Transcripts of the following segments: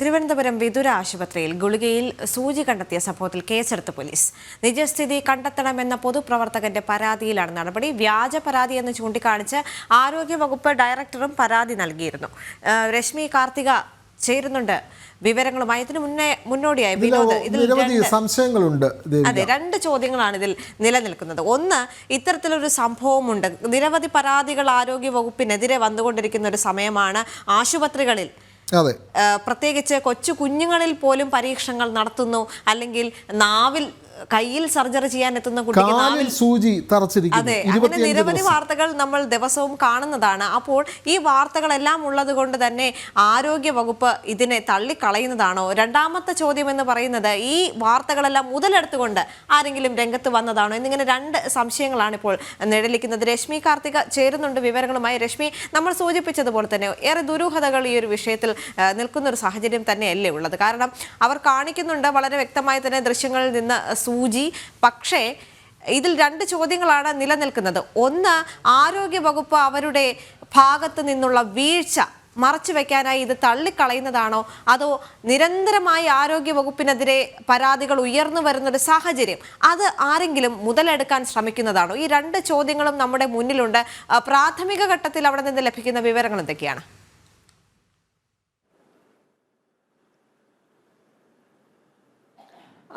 തിരുവനന്തപുരം വിതുര ആശുപത്രിയിൽ ഗുളികയിൽ സൂചി കണ്ടെത്തിയ സംഭവത്തിൽ കേസെടുത്ത് പോലീസ്. നിജസ്ഥിതി കണ്ടെത്തണമെന്ന പൊതുപ്രവർത്തകന്റെ പരാതിയിലാണ് നടപടി. വ്യാജ പരാതി എന്ന് ചൂണ്ടിക്കാണിച്ച് ആരോഗ്യവകുപ്പ് ഡയറക്ടറും പരാതി നൽകിയിരുന്നു. രശ്മി കാർത്തിക ചേരുന്നുണ്ട്. വിവരങ്ങളുമായി ഇതിനു മുന്നേ മുന്നോടിയായി വിനോദ്. ഇതിൽ സംശയങ്ങളുണ്ട് അതെ രണ്ട് ചോദ്യങ്ങളാണ് ഇതിൽ നിലനിൽക്കുന്നത്. ഒന്ന് ഇത്തരത്തിലൊരു സംഭവമുണ്ട്. നിരവധി പരാതികൾ ആരോഗ്യ വകുപ്പിനെതിരെ വന്നുകൊണ്ടിരിക്കുന്ന ഒരു സമയമാണ് ആശുപത്രികളിൽ അതെ. പ്രത്യേകിച്ച് കൊച്ചു കുഞ്ഞുങ്ങളിൽ പോലും പരീക്ഷണങ്ങൾ നടത്തുന്നു. അല്ലെങ്കിൽ നാവിൽ കയ്യിൽ സർജറി ചെയ്യാൻ എത്തുന്ന കുട്ടിക്ക് സൂചി തറച്ചിരിക്കുന്നു. അതെ അങ്ങനെ നിരവധി വാർത്തകൾ നമ്മൾ ദിവസവും കാണുന്നതാണ്. അപ്പോൾ ഈ വാർത്തകളെല്ലാം ഉള്ളത് കൊണ്ട് തന്നെ ആരോഗ്യ വകുപ്പ് ഇതിനെ തള്ളിക്കളയുന്നതാണോ? രണ്ടാമത്തെ ചോദ്യം എന്ന് പറയുന്നത് ഈ വാർത്തകളെല്ലാം മുതലെടുത്തുകൊണ്ട് ആരെങ്കിലും രംഗത്ത് വന്നതാണോ? എന്നിങ്ങനെ രണ്ട് സംശയങ്ങളാണ് ഇപ്പോൾ നിഴലിക്കുന്നത്. രശ്മി കാർത്തിക ചേരുന്നുണ്ട് വിവരങ്ങളുമായി. രശ്മി നമ്മൾ സൂചിപ്പിച്ചതുപോലെ തന്നെ ഏറെ ദുരൂഹതകൾ ഈ ഒരു വിഷയത്തിൽ നിൽക്കുന്ന ഒരു സാഹചര്യം തന്നെയല്ലേ ഉള്ളത്. കാരണം അവർ കാണിക്കുന്നുണ്ട് വളരെ വ്യക്തമായി തന്നെ ദൃശ്യങ്ങളിൽ നിന്ന് സൂചി. പക്ഷേ ഇതിൽ രണ്ട് ചോദ്യങ്ങളാണ് നിലനിൽക്കുന്നത്. ഒന്ന് ആരോഗ്യ വകുപ്പ് അവരുടെ ഭാഗത്ത് നിന്നുള്ള വീഴ്ച മറച്ചു വെക്കാനായി ഇത് തള്ളിക്കളയുന്നതാണോ? അതോ നിരന്തരമായി ആരോഗ്യ വകുപ്പിനെതിരെ പരാതികൾ ഉയർന്നു വരുന്നൊരു സാഹചര്യം? അത് ആരെങ്കിലും മുതലെടുക്കാൻ ശ്രമിക്കുന്നതാണോ? ഈ രണ്ട് ചോദ്യങ്ങളും നമ്മുടെ മുന്നിലുണ്ട്. പ്രാഥമിക ഘട്ടത്തിൽ അവിടെ നിന്ന് ലഭിക്കുന്ന വിവരങ്ങൾ എന്തൊക്കെയാണ്?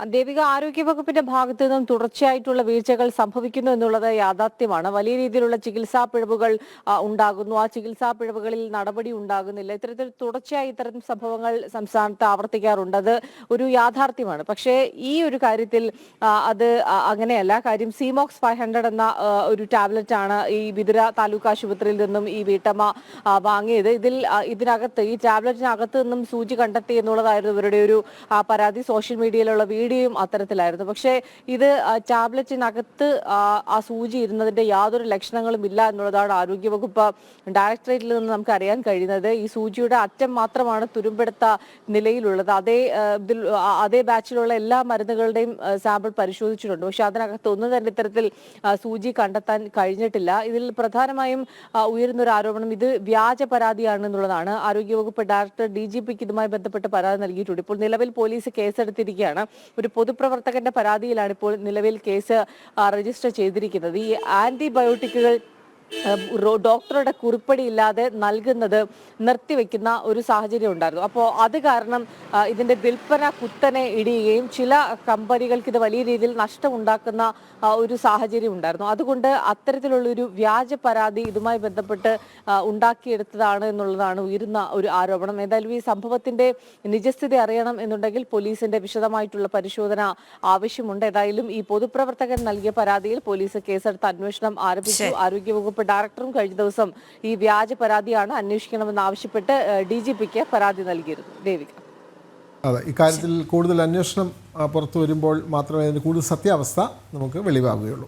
ദേവിക ആരോഗ്യ വകുപ്പിന്റെ ഭാഗത്തു നിന്നും തുടർച്ചയായിട്ടുള്ള വീഴ്ചകൾ സംഭവിക്കുന്നു എന്നുള്ളത് യാഥാർത്ഥ്യമാണ്. വലിയ രീതിയിലുള്ള ചികിത്സാ പിഴവുകൾ ഉണ്ടാകുന്നു. ആ ചികിത്സാ പിഴവുകളിൽ നടപടി ഉണ്ടാകുന്നില്ല. ഇത്തരത്തിൽ തുടർച്ചയായി ഇത്തരം സംഭവങ്ങൾ സംസ്ഥാനത്ത് ആവർത്തിക്കാറുണ്ട്. അത് ഒരു യാഥാർത്ഥ്യമാണ്. പക്ഷേ ഈ ഒരു കാര്യത്തിൽ അത് അങ്ങനെയല്ല. കാര്യം സീമോക്സ് ഫൈവ് ഹൺഡ്രഡ് എന്ന ഒരു ടാബ്ലറ്റ് ആണ് ഈ വിതുര താലൂക്ക് ആശുപത്രിയിൽ നിന്നും ഈ വീട്ടമ്മ വാങ്ങിയത്. ഇതിൽ ഇതിനകത്ത് ഈ ടാബ്ലറ്റിനകത്ത് നിന്നും സൂചി കണ്ടെത്തി എന്നുള്ളതായിരുന്നു ഇവരുടെ ഒരു പരാതി. സോഷ്യൽ മീഡിയയിലുള്ള വീഡിയോയും അത്തരത്തിലായിരുന്നു. പക്ഷേ ഇത് ടാബ്ലറ്റിനകത്ത് ആ, സൂചി ഇരുന്നതിന്റെ യാതൊരു ലക്ഷണങ്ങളും ഇല്ല എന്നുള്ളതാണ് ആരോഗ്യവകുപ്പ് ഡയറക്ടറേറ്റിൽ നിന്ന് നമുക്ക് അറിയാൻ കഴിയുന്നത്. ഈ സൂചിയുടെ അറ്റം മാത്രമാണ് തുരുമ്പെടുത്ത നിലയിലുള്ളത്. അതേ അതേ ബാച്ചിലുള്ള എല്ലാ മരുന്നുകളുടെയും സാമ്പിൾ പരിശോധിച്ചിട്ടുണ്ട്. പക്ഷെ അതിനകത്ത് ഒന്നും തന്നെ ഇത്തരത്തിൽ സൂചി കണ്ടെത്താൻ കഴിഞ്ഞിട്ടില്ല. ഇതിൽ പ്രധാനമായും ഉയരുന്നൊരു ആരോപണം ഇത് വ്യാജ പരാതിയാണ് എന്നുള്ളതാണ്. ആരോഗ്യവകുപ്പ് ഡയറക്ടർ ഡി ജി പിക്ക് ഇതുമായി ബന്ധപ്പെട്ട് പരാതി നൽകിയിട്ടുണ്ട്. ഇപ്പോൾ നിലവിൽ പോലീസ് കേസെടുത്തിരിക്കുകയാണ്. ഒരു പൊതുപ്രവർത്തകന്റെ പരാതിയിലാണ് ഇപ്പോൾ നിലവിൽ കേസ് രജിസ്റ്റർ ചെയ്തിരിക്കുന്നത്. ഈ ആന്റിബയോട്ടിക്കുകൾ ഡോക്ടറുടെ കുറിപ്പടി ഇല്ലാതെ നൽകുന്നത് നിർത്തിവെക്കുന്ന ഒരു സാഹചര്യം ഉണ്ടായിരുന്നു. അപ്പോൾ അത് കാരണം ഇതിന്റെ ഇതിന്റെ വിൽപ്പന കുത്തനെ ഇടിയുകയും ചില കമ്പനികൾക്ക് ഇത് വലിയ രീതിയിൽ നഷ്ടമുണ്ടാക്കുന്ന ഉണ്ടാക്കുന്ന ഒരു സാഹചര്യം ഉണ്ടായിരുന്നു. അതുകൊണ്ട് അത്തരത്തിലുള്ള ഒരു വ്യാജ പരാതി ഇതുമായി ബന്ധപ്പെട്ട് ഉണ്ടാക്കിയെടുത്തതാണ് എന്നുള്ളതാണ് ഉയരുന്ന ഒരു ആരോപണം. ഏതായാലും ഈ സംഭവത്തിന്റെ നിജസ്ഥിതി അറിയണം എന്നുണ്ടെങ്കിൽ പോലീസിന്റെ വിശദമായിട്ടുള്ള പരിശോധന ആവശ്യമുണ്ട്. ഏതായാലും ഈ പൊതുപ്രവർത്തകൻ നൽകിയ പരാതിയിൽ പോലീസ് കേസെടുത്ത് അന്വേഷണം ആരംഭിച്ചു. ആരോഗ്യവകുപ്പ് ഡയറക്ടറും കഴിഞ്ഞ ദിവസം ഈ വ്യാജ പരാതിയാണ് അന്വേഷിക്കണമെന്ന് ആവശ്യപ്പെട്ട് ഡി ജി പിക്ക് പരാതി നൽകിയിരുന്നു. ദേവിക. അതെ ഇക്കാര്യത്തിൽ കൂടുതൽ അന്വേഷണം പുറത്തു വരുമ്പോൾ മാത്രമേ അതിന് കൂടുതൽ സത്യാവസ്ഥ നമുക്ക് വെളിവാകുകയുള്ളൂ.